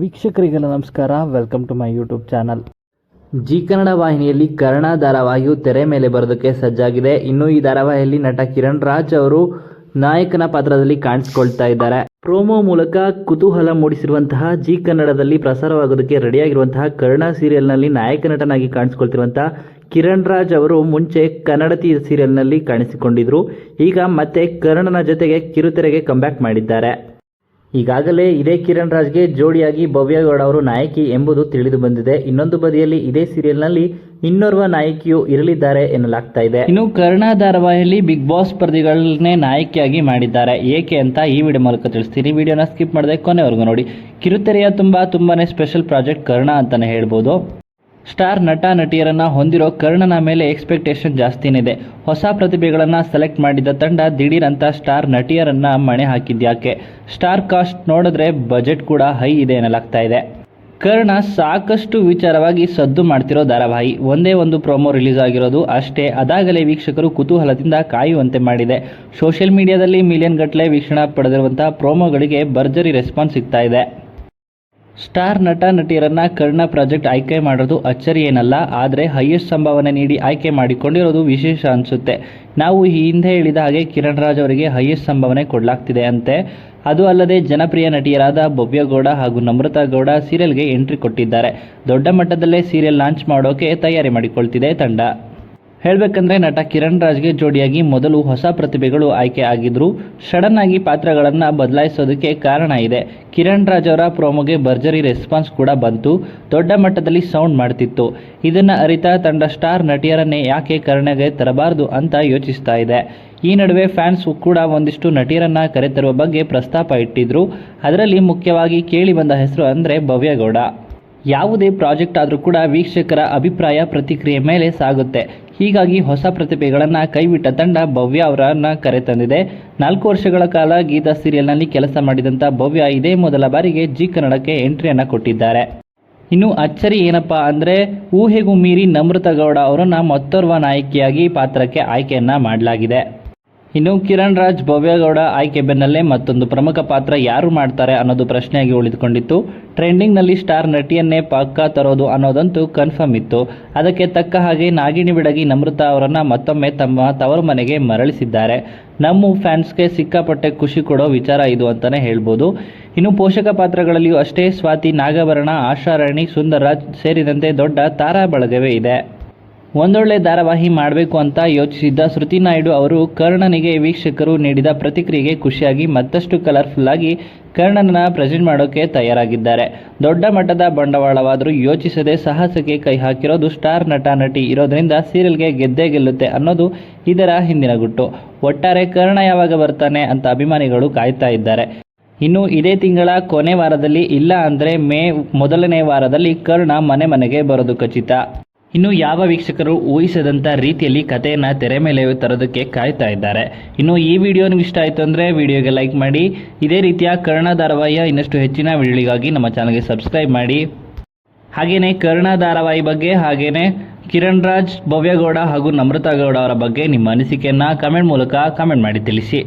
ವೀಕ್ಷಕರಿಗೆಲ್ಲ ನಮಸ್ಕಾರ. Welcome to my YouTube channel Zee Kannada ವಾಹಿನಿಯಲ್ಲಿ ಕರ್ಣ ಧಾರಾವಾಹಿಯು ತೆರೆ ಮೇಲೆ ಬರೋದಕ್ಕೆ ಸಜ್ಜಾಗಿದೆ. ಇನ್ನು ಈ ಧಾರಾವಾಹಿಯಲ್ಲಿ ನಟ ಕಿರಣ್ ರಾಜ್ ಅವರು ನಾಯಕನ ಪಾತ್ರದಲ್ಲಿ ಕಾಣಿಸಿಕೊಳ್ತಾ ಇದ್ದಾರೆ. ಪ್ರೋಮೋ ಮೂಲಕ ಕುತೂಹಲ ಮೂಡಿಸಿರುವಂತಹ ಜಿ ಕನ್ನಡದಲ್ಲಿ ಪ್ರಸಾರವಾಗೋದಕ್ಕೆ ರೆಡಿಯಾಗಿರುವಂತಹ ಕರ್ಣ ಸೀರಿಯಲ್ನಲ್ಲಿ ನಾಯಕ ನಟನಾಗಿ ಕಾಣಿಸಿಕೊಳ್ತಿರುವಂತಹ ಕಿರಣ್ ರಾಜ್ ಅವರು ಮುಂಚೆ ಕನ್ನಡತಿ ಸೀರಿಯಲ್ನಲ್ಲಿ ಕಾಣಿಸಿಕೊಂಡಿದ್ರು. ಈಗ ಮತ್ತೆ ಕರ್ಣನ ಜೊತೆಗೆ ಕಿರುತೆರೆಗೆ ಕಂಬ್ಯಾಕ್ ಮಾಡಿದ್ದಾರೆ. ಈಗಾಗಲೇ ಇದೇ ಕಿರಣ್ ರಾಜ್ಗೆ ಜೋಡಿಯಾಗಿ ಭವ್ಯಗೌಡ ಅವರು ನಾಯಕಿ ಎಂಬುದು ತಿಳಿದು ಬಂದಿದೆ. ಇನ್ನೊಂದು ಬದಿಯಲ್ಲಿ ಇದೇ ಸೀರಿಯಲ್ನಲ್ಲಿ ಇನ್ನೋರ್ವ ನಾಯಕಿಯು ಇರಲಿದ್ದಾರೆ ಎನ್ನಲಾಗ್ತಾ ಇದೆ. ಇನ್ನು ಕರ್ಣ ಧಾರಾವಾಹಿಯಲ್ಲಿ ಬಿಗ್ ಬಾಸ್ ಸ್ಪರ್ಧಿಗಳನ್ನೇ ನಾಯಕಿಯಾಗಿ ಮಾಡಿದ್ದಾರೆ. ಏಕೆ ಅಂತ ಈ ವಿಡಿಯೋ ಮೂಲಕ ತಿಳಿಸ್ತೀನಿ ವಿಡಿಯೋನ ಸ್ಕಿಪ್ ಮಾಡದೆ ಕೊನೆವರೆಗೂ ನೋಡಿ. ಕಿರುತೆರೆಯ ತುಂಬಾ ತುಂಬಾನೇ ಸ್ಪೆಷಲ್ ಪ್ರಾಜೆಕ್ಟ್ ಕರ್ಣ ಅಂತಾನೆ ಹೇಳ್ಬೋದು. ಸ್ಟಾರ್ ನಟ ನಟಿಯರನ್ನ ಹೊಂದಿರೋ ಕರ್ಣನ ಮೇಲೆ ಎಕ್ಸ್ಪೆಕ್ಟೇಷನ್ ಜಾಸ್ತಿನಿದೆ ಹೊಸ ಪ್ರತಿಭೆಗಳನ್ನ ಸೆಲೆಕ್ಟ್ ಮಾಡಿದ ತಂಡ ದಿಢೀರಂತ ಸ್ಟಾರ್ ನಟಿಯರನ್ನ ಮಣೆ ಹಾಕಿದ್ಯಾಕೆ ಸ್ಟಾರ್ ಕಾಸ್ಟ್ ನೋಡಿದ್ರೆ ಬಜೆಟ್ ಕೂಡ ಹೈ ಇದೆ ಎನ್ನಲಾಗ್ತಾ ಇದೆ. ಕರ್ಣ ಸಾಕಷ್ಟು ವಿಚಾರವಾಗಿ ಸದ್ದು ಮಾಡ್ತಿರೋ ಧಾರಾವಾಹಿ. ಒಂದೇ ಒಂದು ಪ್ರೋಮೋ ರಿಲೀಸ್ ಆಗಿರೋದು ಅಷ್ಟೇ. ಅದಾಗಲೇ ವೀಕ್ಷಕರು ಕುತೂಹಲದಿಂದ ಕಾಯುವಂತೆ ಮಾಡಿದೆ. ಸೋಷಿಯಲ್ ಮೀಡಿಯಾದಲ್ಲಿ ಮಿಲಿಯನ್ ಗಟ್ಟಲೆ ವೀಕ್ಷಣೆ ಪಡೆದಿರುವಂತಹ ಪ್ರೋಮೋಗಳಿಗೆ ಭರ್ಜರಿ ರೆಸ್ಪಾನ್ಸ್ ಸಿಗ್ತಾ ಇದೆ. ಸ್ಟಾರ್ ನಟ ನಟಿಯರನ್ನ ಕರ್ಣ ಪ್ರಾಜೆಕ್ಟ್ ಆಯ್ಕೆ ಮಾಡೋದು ಅಚ್ಚರಿ ಏನಲ್ಲ, ಆದರೆ ಹೈಯೆಸ್ಟ್ ಸಂಭಾವನೆ ನೀಡಿ ಆಯ್ಕೆ ಮಾಡಿಕೊಂಡಿರೋದು ವಿಶೇಷ ಅನಿಸುತ್ತೆ. ನಾವು ಈ ಹಿಂದೆ ಹೇಳಿದ ಹಾಗೆ ಕಿರಣ್ ರಾಜ್ ಅವರಿಗೆ ಹೈಯೆಸ್ಟ್ ಸಂಭಾವನೆ ಕೊಡಲಾಗ್ತಿದೆ ಅಂತೆ. ಅದು ಅಲ್ಲದೆ ಜನಪ್ರಿಯ ನಟಿಯರಾದ ಭವ್ಯಗೌಡ ಹಾಗೂ ನಮ್ರತಾ ಗೌಡ ಸೀರಿಯಲ್ಗೆ ಎಂಟ್ರಿ ಕೊಟ್ಟಿದ್ದಾರೆ. ದೊಡ್ಡ ಮಟ್ಟದಲ್ಲೇ ಸೀರಿಯಲ್ ಲಾಂಚ್ ಮಾಡೋಕೆ ತಯಾರಿ ಮಾಡಿಕೊಳ್ತಿದೆ ತಂಡ. ಹೇಳಬೇಕಂದ್ರೆ ನಟ ಕಿರಣ್ ರಾಜ್ಗೆ ಜೋಡಿಯಾಗಿ ಮೊದಲು ಹೊಸ ಪ್ರತಿಭೆಗಳು ಆಯ್ಕೆ ಆಗಿದ್ರು. ಸಡನ್ ಆಗಿ ಪಾತ್ರಗಳನ್ನು ಬದಲಾಯಿಸೋದಕ್ಕೆ ಕಾರಣ ಇದೆ. ಕಿರಣ್ ರಾಜ್ ಅವರ ಪ್ರೋಮೋಗೆ ಭರ್ಜರಿ ರೆಸ್ಪಾನ್ಸ್ ಕೂಡ ಬಂತು. ದೊಡ್ಡ ಮಟ್ಟದಲ್ಲಿ ಸೌಂಡ್ ಮಾಡ್ತಿತ್ತು. ಇದನ್ನ ಅರಿತ ತಂಡ ಸ್ಟಾರ್ ನಟಿಯರನ್ನೇ ಯಾಕೆ ಕರ್ಣಗೆ ತರಬಾರದು ಅಂತ ಯೋಚಿಸ್ತಾ ಇದೆ. ಈ ನಡುವೆ ಫ್ಯಾನ್ಸ್ ಕೂಡ ಒಂದಿಷ್ಟು ನಟಿಯರನ್ನ ಕರೆತರುವ ಬಗ್ಗೆ ಪ್ರಸ್ತಾಪ ಇಟ್ಟಿದ್ರು. ಅದರಲ್ಲಿ ಮುಖ್ಯವಾಗಿ ಕೇಳಿ ಬಂದ ಹೆಸರು ಅಂದರೆ ಭವ್ಯಗೌಡ. ಯಾವುದೇ ಪ್ರಾಜೆಕ್ಟ್ ಆದರೂ ಕೂಡ ವೀಕ್ಷಕರ ಅಭಿಪ್ರಾಯ, ಪ್ರತಿಕ್ರಿಯೆ ಮೇಲೆ ಸಾಗುತ್ತೆ. ಹೀಗಾಗಿ ಹೊಸ ಪ್ರತಿಭೆಗಳನ್ನು ಕೈಬಿಟ್ಟ ತಂಡ ಭವ್ಯ ಅವರನ್ನ ಕರೆತಂದಿದೆ ನಾಲ್ಕು ವರ್ಷಗಳ ಕಾಲ ಗೀತಾ ಸೀರಿಯಲ್ನಲ್ಲಿ ಕೆಲಸ ಮಾಡಿದಂಥ ಭವ್ಯ ಇದೇ ಮೊದಲ ಬಾರಿಗೆ ಜಿ ಕನ್ನಡಕ್ಕೆ ಎಂಟ್ರಿಯನ್ನು ಕೊಟ್ಟಿದ್ದಾರೆ. ಇನ್ನು ಅಚ್ಚರಿ ಏನಪ್ಪ ಅಂದರೆ, ಊಹೆಗೂ ಮೀರಿ ನಮ್ರತ ಗೌಡ ಅವರನ್ನು ಮತ್ತೋರ್ವ ನಾಯಕಿಯಾಗಿ ಪಾತ್ರಕ್ಕೆ ಆಯ್ಕೆಯನ್ನು ಮಾಡಲಾಗಿದೆ. ಇನ್ನು ಕಿರಣ್ ರಾಜ್ ಭವ್ಯಗೌಡ ಆಯ್ಕೆ ಬೆನ್ನಲ್ಲೇ ಮತ್ತೊಂದು ಪ್ರಮುಖ ಪಾತ್ರ ಯಾರು ಮಾಡ್ತಾರೆ ಅನ್ನೋದು ಪ್ರಶ್ನೆಯಾಗಿ ಉಳಿದುಕೊಂಡಿತ್ತು. ಟ್ರೆಂಡಿಂಗ್ನಲ್ಲಿ ಸ್ಟಾರ್ ನಟಿಯನ್ನೇ ಪಕ್ಕ ತರೋದು ಅನ್ನೋದಂತೂ ಕನ್ಫರ್ಮ್ ಇತ್ತು. ಅದಕ್ಕೆ ತಕ್ಕ ಹಾಗೆ ನಾಗಿಣಿ ಬಿಡಗಿ ನಮೃತ ಅವರನ್ನು ಮತ್ತೊಮ್ಮೆ ತಮ್ಮ ತವರು ಮನೆಗೆ ಮರಳಿಸಿದ್ದಾರೆ. ನಮ್ಮ ಫ್ಯಾನ್ಸ್ಗೆ ಸಿಕ್ಕಾಪಟ್ಟೆ ಖುಷಿ ಕೊಡೋ ವಿಚಾರ ಇದು ಅಂತಾನೆ ಹೇಳ್ಬೋದು. ಇನ್ನು ಪೋಷಕ ಪಾತ್ರಗಳಲ್ಲಿಯೂ ಅಷ್ಟೇ ಸ್ವಾತಿ ನಾಗಭರಣ, ಆಶಾರಾಣಿ ಸುಂದರರಾಜ್ ಸೇರಿದಂತೆ ದೊಡ್ಡ ತಾರಾ ಬಳಗವೇ ಇದೆ. ಒಂದೊಳ್ಳೆ ಧಾರಾವಾಹಿ ಮಾಡಬೇಕು ಅಂತ ಯೋಚಿಸಿದ್ದ ಶ್ರುತಿ ನಾಯ್ಡು ಅವರು ಕರ್ಣನಿಗೆ ವೀಕ್ಷಕರು ನೀಡಿದ ಪ್ರತಿಕ್ರಿಯೆಗೆ ಖುಷಿಯಾಗಿ ಮತ್ತಷ್ಟು ಕಲರ್ಫುಲ್ ಆಗಿ ಕರ್ಣನನ್ನ ಪ್ರೆಸೆಂಟ್ ಮಾಡೋಕೆ ತಯಾರಾಗಿದ್ದಾರೆ. ದೊಡ್ಡ ಮಟ್ಟದ ಬಂಡವಾಳವಾದರೂ ಯೋಚಿಸದೆ ಸಾಹಸಕ್ಕೆ ಕೈ ಹಾಕಿರೋದು ಸ್ಟಾರ್ ನಟ, ನಟಿ ಇರೋದ್ರಿಂದ ಸೀರಿಯಲ್ಗೆ ಗೆದ್ದೇ ಗೆಲ್ಲುತ್ತೆ ಅನ್ನೋದು ಇದರ ಹಿಂದಿನ ಗುಟ್ಟು. ಒಟ್ಟಾರೆ ಕರ್ಣ ಯಾವಾಗ ಬರ್ತಾನೆ ಅಂತ ಅಭಿಮಾನಿಗಳು ಕಾಯ್ತಾ ಇದ್ದಾರೆ. ಇನ್ನು ಇದೇ ತಿಂಗಳ ಕೊನೆ ವಾರದಲ್ಲಿ ಇಲ್ಲ ಅಂದರೆ ಮೇ ಮೊದಲನೇ ವಾರದಲ್ಲಿ ಕರ್ಣ ಮನೆ ಮನೆಗೆ ಬರೋದು ಖಚಿತ. ಇನ್ನು ಯಾವ ವೀಕ್ಷಕರು ಊಹಿಸದಂಥ ರೀತಿಯಲ್ಲಿ ಕಥೆಯನ್ನು ತೆರೆ ಮೇಲೆ ತರೋದಕ್ಕೆ ಕಾಯ್ತಾ ಇದ್ದಾರೆ. ಇನ್ನು ಈ ವಿಡಿಯೋ ನಿಮ್ಗೆ ಇಷ್ಟ ಆಯಿತು ಅಂದರೆ ವಿಡಿಯೋಗೆ ಲೈಕ್ ಮಾಡಿ. ಇದೇ ರೀತಿಯ ಕರ್ಣ ಧಾರಾವಾಹಿಯ ಇನ್ನಷ್ಟು ಹೆಚ್ಚಿನ ವಿಡಿಯೋಗಳಿಗಾಗಿ ನಮ್ಮ ಚಾನಲ್ಗೆ ಸಬ್ಸ್ಕ್ರೈಬ್ ಮಾಡಿ. ಹಾಗೆಯೇ ಕರ್ಣ ಧಾರಾವಾಹಿ ಬಗ್ಗೆ ಹಾಗೆಯೇ ಕಿರಣ್ ರಾಜ್ ಭವ್ಯಗೌಡ ಹಾಗೂ ನಮ್ರತಾ ಗೌಡ ಅವರ ಬಗ್ಗೆ ನಿಮ್ಮ ಅನಿಸಿಕೆಯನ್ನು ಕಮೆಂಟ್ ಮೂಲಕ ಕಮೆಂಟ್ ಮಾಡಿ ತಿಳಿಸಿ.